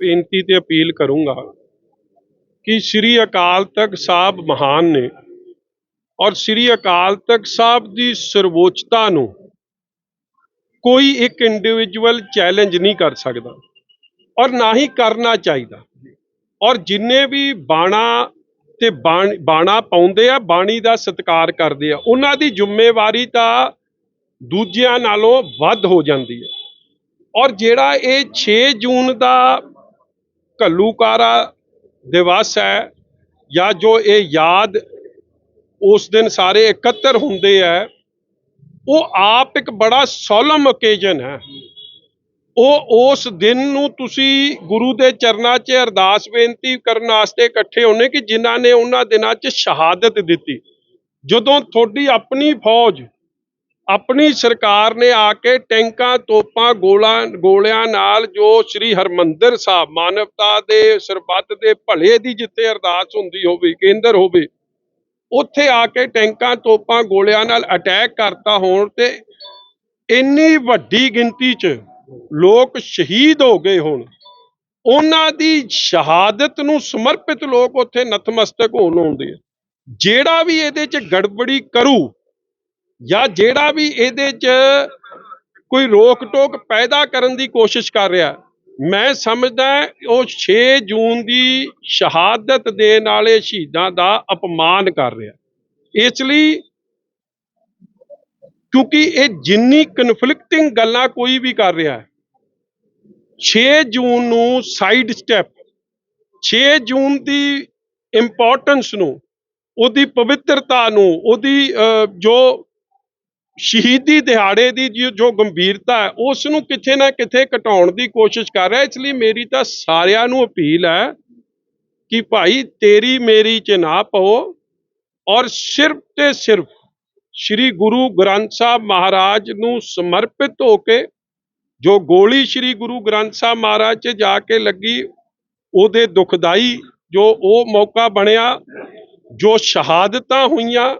ਬੇਨਤੀ ਤੇ ਅਪੀਲ ਕਰੂੰਗਾ ਕਿ ਸ੍ਰੀ ਅਕਾਲ ਤਖਤ ਸਾਹਿਬ ਮਹਾਨ ਨੇ ਔਰ ਸ੍ਰੀ ਅਕਾਲ ਤਖਤ ਸਾਹਿਬ ਦੀ ਸਰਵੋਚਤਾ ਨੂੰ ਕੋਈ ਇੱਕ ਇੰਡੀਵਿਜੂਅਲ ਚੈਲੰਜ ਨਹੀਂ ਕਰ ਸਕਦਾ ਔਰ ਨਾ ਹੀ ਕਰਨਾ ਚਾਹੀਦਾ ਔਰ ਜਿੰਨੇ ਵੀ ਬਾਣਾ ਤੇ ਬਾਣ- ਬਾਣਾ ਪਾਉਂਦੇ ਆ, ਬਾਣੀ ਦਾ ਸਤਿਕਾਰ ਕਰਦੇ ਆ, ਉਹਨਾਂ ਦੀ ਜ਼ਿੰਮੇਵਾਰੀ ਤਾਂ ਦੂਜਿਆਂ ਨਾਲੋਂ ਵੱਧ ਹੋ ਜਾਂਦੀ ਹੈ। ਔਰ ਜਿਹੜਾ ਇਹ 6 ਜੂਨ ਦਾ ਘੱਲੂਕਾਰਾ ਦਿਵਸ ਹੈ ਜਾਂ ਜੋ ਇਹ ਯਾਦ ਉਸ ਦਿਨ ਸਾਰੇ ਇਕੱਤਰ ਹੁੰਦੇ ਆ ਉਹ ਆਪ ਇੱਕ ਬੜਾ ਸੋਲਮ ਓਕੇਜਨ ਹੈ। ਉਹ ਉਸ ਦਿਨ ਨੂੰ ਤੁਸੀਂ ਗੁਰੂ ਦੇ ਚਰਨਾਂ 'ਚ ਅਰਦਾਸ ਬੇਨਤੀ ਕਰਨ ਵਾਸਤੇ ਇਕੱਠੇ ਹੋਣੇ ਕਿ ਜਿਨ੍ਹਾਂ ਨੇ ਉਹਨਾਂ ਦਿਨਾਂ 'ਚ ਸ਼ਹਾਦਤ ਦਿੱਤੀ। ਜਦੋਂ ਤੁਹਾਡੀ ਆਪਣੀ ਫੌਜ ਆਪਣੀ ਸਰਕਾਰ ਨੇ ਆ ਕੇ ਟੈਂਕਾਂ, ਤੋਪਾਂ, ਗੋਲਾਂ, ਗੋਲਿਆਂ ਨਾਲ ਜੋ ਸ੍ਰੀ ਹਰਮੰਦਰ ਸਾਹਿਬ ਮਾਨਵਤਾ ਦੇ ਸਰਬੱਤ ਦੇ ਭਲੇ ਦੀ ਜਿੱਥੇ ਅਰਦਾਸ ਹੁੰਦੀ ਹੋਵੇ, ਕੇਂਦਰ ਹੋਵੇ, ਉੱਥੇ ਆ ਕੇ ਟੈਂਕਾਂ, ਤੋਪਾਂ, ਗੋਲਿਆਂ ਨਾਲ ਅਟੈਕ ਕਰਤਾ ਹੋਣ ਤੇ ਇੰਨੀ ਵੱਡੀ ਗਿਣਤੀ 'ਚ ਲੋਕ ਸ਼ਹੀਦ ਹੋ ਗਏ ਹੋਣ। ਉਹਨਾਂ ਦੀ ਸ਼ਹਾਦਤ ਨੂੰ ਸਮਰਪਿਤ ਲੋਕ ਉੱਥੇ ਨਤਮਸਤਕ ਹੋਣ ਆਉਂਦੇ ਆ। ਜਿਹੜਾ ਵੀ ਇਹਦੇ 'ਚ ਗੜਬੜੀ ਕਰੂ ਜਾਂ ਜਿਹੜਾ ਵੀ ਇਹਦੇ 'ਚ ਕੋਈ ਰੋਕ ਟੋਕ ਪੈਦਾ ਕਰਨ ਦੀ ਕੋਸ਼ਿਸ਼ ਕਰ ਰਿਹਾ, ਮੈਂ ਸਮਝਦਾ ਉਹ 6 ਜੂਨ ਦੀ ਸ਼ਹਾਦਤ ਦੇਣ ਵਾਲੇ ਸ਼ਹੀਦਾਂ ਦਾ ਅਪਮਾਨ ਕਰ ਰਿਹਾ। ਇਸ ਲਈ ਕਿਉਂਕਿ ਇਹ ਜਿੰਨੀ ਕਨਫਲਿਕਟਿੰਗ ਗੱਲਾਂ ਕੋਈ ਵੀ ਕਰ ਰਿਹਾ ਹੈ 6 ਜੂਨ ਨੂੰ ਸਾਈਡ ਸਟੈਪ 6 ਜੂਨ ਦੀ ਇੰਪੋਰਟੈਂਸ ਨੂੰ, ਉਹਦੀ ਪਵਿੱਤਰਤਾ ਨੂੰ, ਉਹਦੀ ਜੋ ਸ਼ਹੀਦੀ ਦਿਹਾੜੇ ਦੀ ਜੋ- ਜੋ ਗੰਭੀਰਤਾ ਹੈ ਉਸ ਨੂੰ ਕਿਤੇ ਨਾ ਕਿਤੇ ਘਟਾਉਣ ਦੀ ਕੋਸ਼ਿਸ਼ ਕਰ ਰਿਹਾ ਇਸ ਲਈ ਮੇਰੀ ਤਾਂ ਸਾਰਿਆਂ ਨੂੰ ਅਪੀਲ ਹੈ ਕਿ ਭਾਈ ਤੇਰੀ ਮੇਰੀ ਚ ਨਾ ਪਓ ਔਰ ਸਿਰਫ ਤੇ ਸਿਰਫ ਸ੍ਰੀ ਗੁਰੂ ਗ੍ਰੰਥ ਸਾਹਿਬ ਮਹਾਰਾਜ ਨੂੰ ਸਮਰਪਿਤ ਹੋ ਕੇ ਜੋ ਗੋਲੀ ਸ੍ਰੀ ਗੁਰੂ ਗ੍ਰੰਥ ਸਾਹਿਬ ਮਹਾਰਾਜ 'ਚ ਜਾ ਕੇ ਲੱਗੀ, ਉਹਦੇ ਦੁਖਦਾਈ ਜੋ ਉਹ ਮੌਕਾ ਬਣਿਆ, ਜੋ ਸ਼ਹਾਦਤਾਂ ਹੋਈਆਂ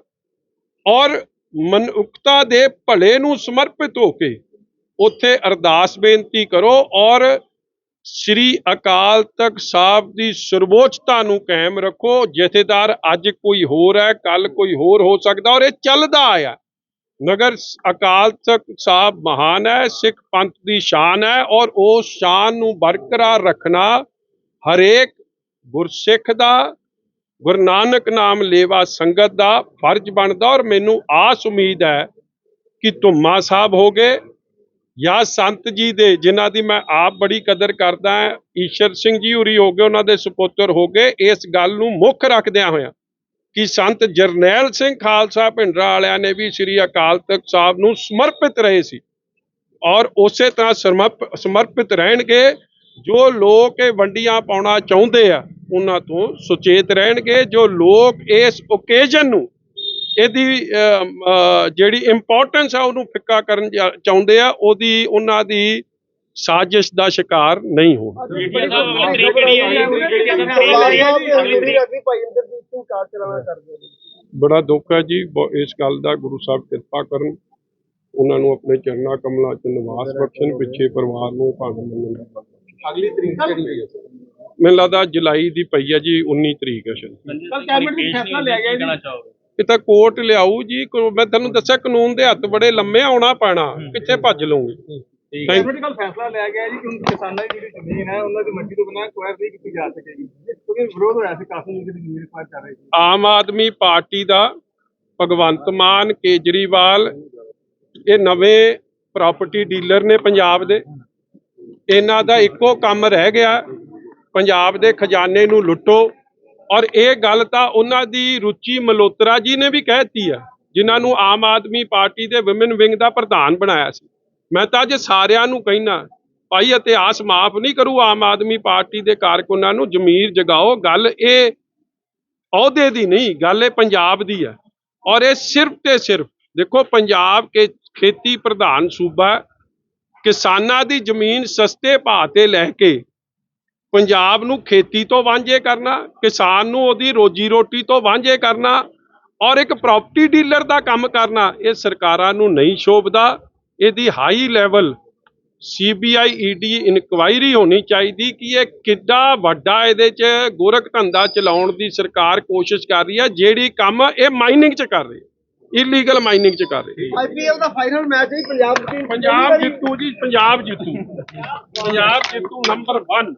ਔਰ ਮਨੁੱਖਤਾ ਦੇ ਭਲੇ ਨੂੰ ਸਮਰਪਿਤ ਹੋ ਕੇ ਉੱਥੇ ਅਰਦਾਸ ਬੇਨਤੀ ਕਰੋ ਔਰ ਸ੍ਰੀ ਅਕਾਲ ਤਖਤ ਸਾਹਿਬ ਦੀ ਸਰਵੋਚਤਾ ਨੂੰ ਕਾਇਮ ਰੱਖੋ। ਜਥੇਦਾਰ, ਅੱਜ ਕੋਈ ਹੋਰ ਹੈ ਕੱਲ ਕੋਈ ਹੋਰ ਹੋ ਸਕਦਾ ਔਰ ਇਹ ਚੱਲਦਾ ਆਇਆ। ਨਗਰ ਅਕਾਲ ਤਖਤ ਸਾਹਿਬ ਮਹਾਨ ਹੈ, ਸਿੱਖ ਪੰਥ ਦੀ ਸ਼ਾਨ ਹੈ ਔਰ ਉਸ ਸ਼ਾਨ ਨੂੰ ਬਰਕਰਾਰ ਰੱਖਣਾ ਹਰੇਕ ਗੁਰਸਿੱਖ ਦਾ ਗੁਰੂ ਨਾਨਕ ਨਾਮ ਲੇਵਾ ਸੰਗਤ ਦਾ ਫਰਜ਼ ਬਣਦਾ ਔਰ ਮੈਨੂੰ ਆਸ ਉਮੀਦ ਹੈ ਕਿ ਧੁੰਮਾ ਸਾਹਿਬ ਹੋ ਗਏ ਜਾਂ ਸੰਤ ਜੀ ਦੇ, ਜਿਨ੍ਹਾਂ ਦੀ ਮੈਂ ਆਪ ਬੜੀ ਕਦਰ ਕਰਦਾ ਹਾਂ, ਈਸ਼ਰ ਸਿੰਘ ਜੀ ਹੁਰੀ ਹੋ ਗਏ, ਉਹਨਾਂ ਦੇ ਸੁਪੁੱਤਰ ਹੋ ਗਏ, ਇਸ ਗੱਲ ਨੂੰ ਮੁੱਖ ਰੱਖਦਿਆਂ ਹੋਇਆਂ ਕਿ ਸੰਤ ਜਰਨੈਲ ਸਿੰਘ ਖਾਲਸਾ ਭਿੰਡਰਾ ਵਾਲਿਆਂ ਨੇ ਵੀ ਸ੍ਰੀ ਅਕਾਲ ਤਖਤ ਸਾਹਿਬ ਨੂੰ ਸਮਰਪਿਤ ਰਹੇ ਸੀ ਔਰ ਉਸੇ ਤਰ੍ਹਾਂ ਸਮਰਪ- ਸਮਰਪਿਤ ਰਹਿਣਗੇ ਜੋ ਲੋਕ ਇਹ ਵੰਡੀਆਂ ਪਾਉਣਾ ਚਾਹੁੰਦੇ ਆ। ਉਹਨਾਂ ਤੋਂ ਸੁਚੇਤ ਰਹਿਣਗੇ ਜੋ ਲੋਕ ਇਸ ਓਕੇਜਨ ਨੂੰ ਇਹਦੀ ਜਿਹੜੀ ਇੰਪੋਰਟੈਂਸ ਆ ਉਹਨੂੰ ਫਿੱਕਾ ਕਰਨ ਚਾਹੁੰਦੇ ਆ ਉਹਦੀ ਉਹਨਾਂ ਦੀ ਸਾਜ਼ਿਸ਼ ਦਾ ਸ਼ਿਕਾਰ ਨਹੀਂ ਹੋਣ। ਬੜਾ ਦੁੱਖ ਹੈ ਜੀ ਇਸ ਗੱਲ ਦਾ ਗੁਰੂ ਸਾਹਿਬ ਕਿਰਪਾ ਕਰਨ ਉਹਨਾਂ ਨੂੰ ਆਪਣੇ ਚਰਨਾ ਕਮਲਾਂ 'ਚ ਨਿਵਾਸ ਬਖਸ਼ਣ ਪਿੱਛੇ ਪਰਿਵਾਰ ਨੂੰ ਭਾਵੇਂ ਮੰਨਣ ਦਾ ਅਗਲੀ ਤਰੀਕ ਕਿਹੜੀ ਹੈ ਮੈਨੂੰ ਲੱਗਦਾ ਜੁਲਾਈ ਦੀ ਪਈ ਹੈ ਜੀ 19 ਤਰੀਕ ਹੈ ਸ਼ਾਇਦ। ਕੱਲ ਕੈਬਨਿਟ ਵਿੱਚ ਫੈਸਲਾ ਲਿਆ ਗਿਆ ਜੀ। ਇਹ ਤਾਂ ਕੋਰਟ ਲਿਆਊ ਜੀ ਕੋ- ਮੈਂ ਤੁਹਾਨੂੰ ਦੱਸਿਆ ਕਾਨੂੰਨ ਦੇ ਹੱਥ ਬੜੇ ਲੰਮੇ ਆਉਣਾ ਪੈਣਾ ਕਿੱਥੇ ਭੱਜ ਲਓਗੇ ਥੈਂਕ ਕੈਬਨਿਟ ਕੱਲ ਫੈਸਲਾ ਲਿਆ ਗਿਆ ਜੀ ਕਿ ਕਿਸਾਨਾਂ ਦੀ ਜਿਹੜੀ ਜ਼ਮੀਨ ਹੈ ਉਹਨਾਂ ਦੀ ਮਰਜ਼ੀ ਤੋਂ ਬਿਨਾਂ ਅਕਵਾਇਰ ਨਹੀਂ ਕੀਤੀ ਜਾ ਸਕੇਗੀ ਕਿਉਂਕਿ ਵਿਰੋਧ ਹੋਇਆ ਸੀ ਕਾਫੀ ਜਿਹੜੀ ਜ਼ਮੀਨ ਅਕਵਾਇਰ ਕਰ ਰਹੇ ਸੀ। ਆਮ ਆਦਮੀ ਪਾਰਟੀ ਦਾ ਭਗਵੰਤ ਮਾਨ ਕੇਜਰੀਵਾਲ ਇਹ ਨਵੇਂ ਪ੍ਰਾਪਰਟੀ ਡੀਲਰ ਨੇ ਪੰਜਾਬ ਦੇ। ਇਹਨਾਂ ਦਾ ਇੱਕੋ ਕੰਮ ਰਹਿ ਗਿਆ ਪੰਜਾਬ ਦੇ ਖਜ਼ਾਨੇ ਨੂੰ ਲੁੱਟੋ। ਔਰ ਇਹ ਗੱਲ ਤਾਂ ਉਹਨਾਂ ਦੀ ਰੁਚੀ ਮਲੋਤਰਾ ਜੀ ਨੇ ਵੀ ਕਹਿਤੀ ਆ, ਜਿਨ੍ਹਾਂ ਨੂੰ ਆਮ ਆਦਮੀ ਪਾਰਟੀ ਦੇ ਵਿਮਨ ਵਿੰਗ ਦਾ ਪ੍ਰਧਾਨ ਬਣਾਇਆ ਸੀ। ਮੈਂ ਤਾਂ ਅੱਜ ਸਾਰਿਆਂ ਨੂੰ ਕਹਿਣਾ ਭਾਈ ਇਤਿਹਾਸ ਮਾਫ ਨਹੀਂ ਕਰੂ ਆਮ ਆਦਮੀ ਪਾਰਟੀ ਦੇ ਕਾਰਕੁਨਾਂ ਨੂੰ, ਜ਼ਮੀਰ ਜਗਾਓ, ਗੱਲ ਇਹ ਅਹੁਦੇ ਦੀ ਨਹੀਂ, ਗੱਲ ਇਹ ਪੰਜਾਬ ਦੀ ਹੈ ਔਰ ਇਹ ਸਿਰਫ ਤੇ ਸਿਰਫ, ਦੇਖੋ ਪੰਜਾਬ ਕੇ ਖੇਤੀ ਪ੍ਰਧਾਨ ਸੂਬਾ, ਕਿਸਾਨਾਂ ਦੀ ਜ਼ਮੀਨ ਸਸਤੇ ਭਾਅ ਤੇ ਲੈ ਕੇ ਪੰਜਾਬ ਨੂੰ ਖੇਤੀ ਤੋਂ ਵਾਂਝੇ ਕਰਨਾ ਕਿਸਾਨ ਨੂੰ ਉਹਦੀ ਰੋਜੀ ਰੋਟੀ ਤੋਂ ਵਾਂਝੇ ਕਰਨਾ ਔਰ ਇੱਕ ਪ੍ਰਾਪਰਟੀ ਡੀਲਰ ਦਾ ਕੰਮ ਕਰਨਾ ਇਹ ਸਰਕਾਰਾਂ ਨੂੰ ਨਹੀਂ ਸ਼ੋਭਦਾ। ਇਹਦੀ high level CBI ED inquiry ਹੋਣੀ ਚਾਹੀਦੀ ਕਿ ਇਹ ਕਿੱਡਾ ਵੱਡਾ ਇਹਦੇ 'ਚ ਗੋਰਖ ਧੰਦਾ ਚਲਾਉਣ ਦੀ ਸਰਕਾਰ ਕੋਸ਼ਿਸ਼ ਕਰ ਰਹੀ ਹੈ ਜਿਹੜੀ ਕੰਮ ਇਹ ਮਾਈਨਿੰਗ 'ਚ ਕਰ ਰਹੀ ਹੈ ਇਲੀਗਲ ਮਾਈਨਿੰਗ 'ਚ ਕਰ ਰਹੀ ਹੈ। ਆਈਪੀਐਲ ਦਾ ਫਾਈਨਲ ਮੈਚ ਹੈ ਪੰਜਾਬ ਦੀ ਪੰਜਾਬ ਜਿੱਤੂ ਜੀ ਪੰਜਾਬ ਜਿੱਤੂ। ਪੰਜਾਬ ਜਿੱਤੂ ਨੰਬਰ 1